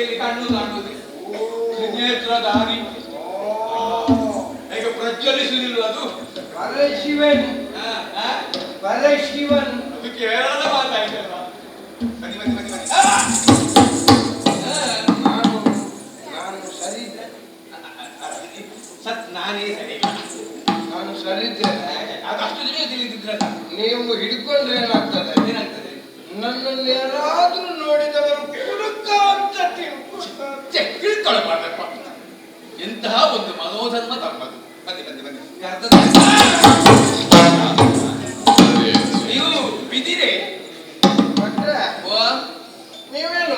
ಮಧ್ಯೆಯಲ್ಲಿ ಕಣ್ಣು ಕಾಣುವುದು ನೇತ್ರಧಾರಿ ಹೇಗೆ. ಪ್ರಜ್ವಲಿಸುವುದಿಲ್ಲ ಅದು. ಪರ ಶಿವನ್. ಆ, ಆ? ಪರ ಶಿವನ್. ಅದು ಕೇರಳದ ಮಾತಾಯ್ತಲ್ಲ ಬನ್ನಿ ಬನ್ನಿ ಬನ್ನಿ ಬನ್ನಿ. ನಾನು ನಾನು ಸರಿ ಇದ್ದೆ ಸತ್ ನಾನೇ ಸರಿ. ನಾನು ಸರಿ ಇದ್ದೇನೆ ಅದು ಅಷ್ಟು ದಿನ ತಿಳಿದಿದ್ರಲ್ಲ. ನೀವು ಹಿಡ್ಕೊಂಡ್ರೆ ಏನಾಗ್ತದೆ? ಏನಾಗ್ತದೆ? ನನ್ನನ್ನು ತಿಳ್ಕೊಳ್ಬಾರ್ದಪ್ಪ ಎಂತಹ ಒಂದು ಮನೋಧರ್ಮ ತಮ್ಮದು ಬನ್ನಿ ಬನ್ನಿ ಬನ್ನಿ. ನೀವು ಬಿದ್ದಿದೆ ನೀವೇನು